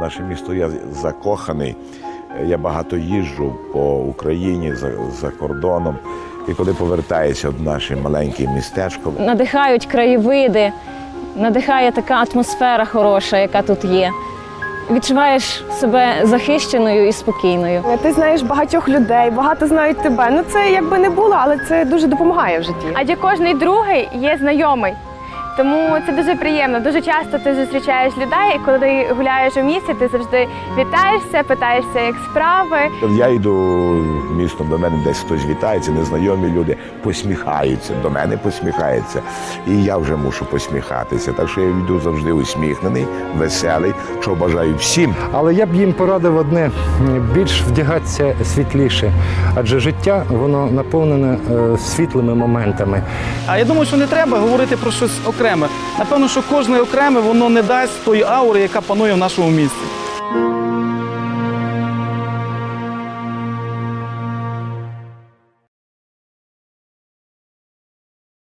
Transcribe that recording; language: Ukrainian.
Наше місто я закоханий. Я багато їжджу по Україні за, за кордоном. І коли повертаюся в наше маленьке містечко, Надихають краєвиди, надихає така атмосфера хороша, яка тут є. Відчуваєш себе захищеною і спокійною. Ти знаєш багатьох людей, багато знають тебе. Ну це якби не було, але це дуже допомагає в житті. Адже кожний другий є знайомий. Тому це дуже приємно. Дуже часто ти зустрічаєш людей, і коли гуляєш у місті, ти завжди вітаєшся, питаєшся, як справи. я йду містом, до мене десь хтось вітається, незнайомі люди посміхаються, до мене посміхаються. І я вже мушу посміхатися. Так що я йду завжди усміхнений, веселий, що бажаю всім. Але я б їм порадив одне більш вдягатися світліше, адже життя воно наповнене е, світлими моментами. А я думаю, що не треба говорити про щось окреме. Напевно, що кожне окреме воно не дасть тої аури, яка панує в нашому місті.